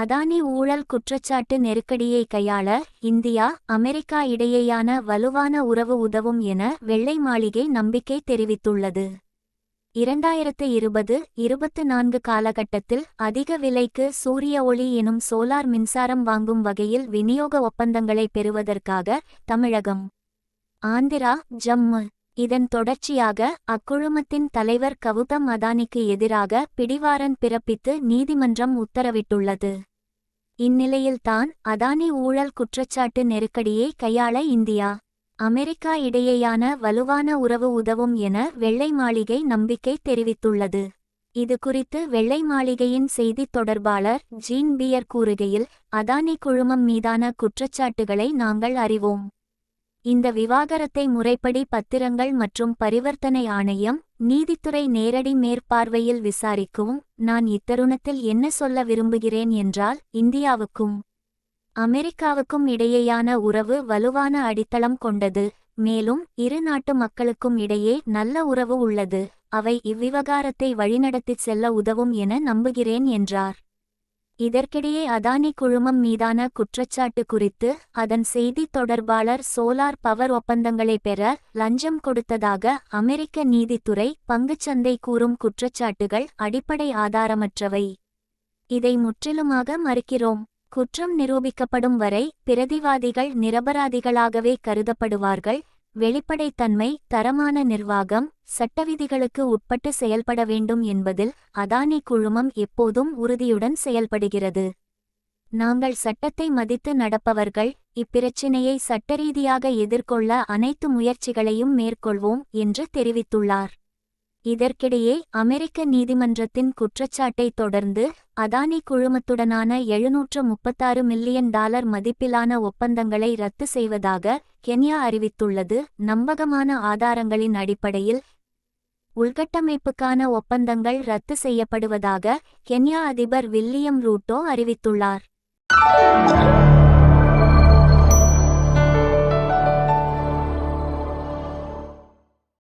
அதானி ஊழல் குற்றச்சாட்டு நெருக்கடியை கையாள இந்தியா அமெரிக்கா இடையேயான வலுவான உறவு உதவும் என வெள்ளை மாளிகை நம்பிக்கை தெரிவித்துள்ளது. இரண்டாயிரத்து இருபது இருபத்து நான்கு காலகட்டத்தில் அதிக விலைக்கு சூரிய ஒளி எனும் சோலார் மின்சாரம் வாங்கும் வகையில் விநியோக ஒப்பந்தங்களை பெறுவதற்காக தமிழகம் ஆந்திரா ஜம்மு. இதன் தொடர்ச்சியாக அக்குழுமத்தின் தலைவர் கவுதம் அதானிக்கு எதிராக பிடிவாரன் பிறப்பித்து நீதிமன்றம் உத்தரவிட்டுள்ளது. இந்நிலையில்தான் அதானி ஊழல் குற்றச்சாட்டு நெருக்கடியை கையாள இந்தியா அமெரிக்கா இடையேயான வலுவான உறவு உதவும் என வெள்ளை மாளிகை நம்பிக்கை தெரிவித்துள்ளது. இது குறித்து வெள்ளை மாளிகையின் செய்தித் தொடர்பாளர் ஜீன் பியர் கூறுகையில் அதானி குழுமம் மீதான குற்றச்சாட்டுகளை நாங்கள் அறிவோம். இந்த விவாகரத்தை முறைப்படி பத்திரங்கள் மற்றும் பரிவர்த்தனை ஆணையம் நீதித்துறை நேரடி மேற்பார்வையில் விசாரிக்கவும் நான் இத்தருணத்தில் என்ன சொல்ல விரும்புகிறேன் என்றால் இந்தியாவுக்கும் அமெரிக்காவுக்கும் இடையேயான உறவு வலுவான அடித்தளம் கொண்டது. மேலும் இரு நாட்டு மக்களுக்கும் இடையே நல்ல உறவு உள்ளது. அவை இவ்விவகாரத்தை வழிநடத்திச் செல்ல உதவும் என நம்புகிறேன் என்றார். இதற்கிடையே அதானி குழுமம் மீதான குற்றச்சாட்டு குறித்து அதன் செய்தித் தொடர்பாளர் சோலார் பவர் ஒப்பந்தங்களை பெற லஞ்சம் கொடுத்ததாக அமெரிக்க நீதித்துறை பங்குச்சந்தை கூறும் குற்றச்சாட்டுகள் அடிப்படை ஆதாரமற்றவை. இதை முற்றிலுமாக மறுக்கிறோம். குற்றம் நிரூபிக்கப்படும் வரை பிரதிவாதிகள் நிரபராதிகளாகவே கருதப்படுவார்கள். வெளிப்படைத்தன்மை தரமான நிர்வாகம் சட்டவிதிகளுக்கு உட்பட்டு செயல்பட வேண்டும் என்பதில் அதானி குழுமம் எப்போதும் உறுதியுடன் செயல்படுகிறது. நாங்கள் சட்டத்தை மதித்து நடப்பவர்கள் இப்பிரச்சினையை சட்டரீதியாக எதிர்கொள்ள அனைத்து முயற்சிகளையும் மேற்கொள்வோம் என்று தெரிவித்துள்ளார். இதற்கிடையே அமெரிக்க நீதிமன்றத்தின் குற்றச்சாட்டை தொடர்ந்து அதானி குழுமத்துடனான எழுநூற்று முப்பத்தாறு மில்லியன் டாலர் மதிப்பிலான ஒப்பந்தங்களை ரத்து செய்வதாக கென்யா அறிவித்துள்ளது. நம்பகமான ஆதாரங்களின் அடிப்படையில் உள்கட்டமைப்புக்கான ஒப்பந்தங்கள் ரத்து செய்யப்படுவதாக கென்யா அதிபர் வில்லியம் ரூட்டோ அறிவித்துள்ளார்.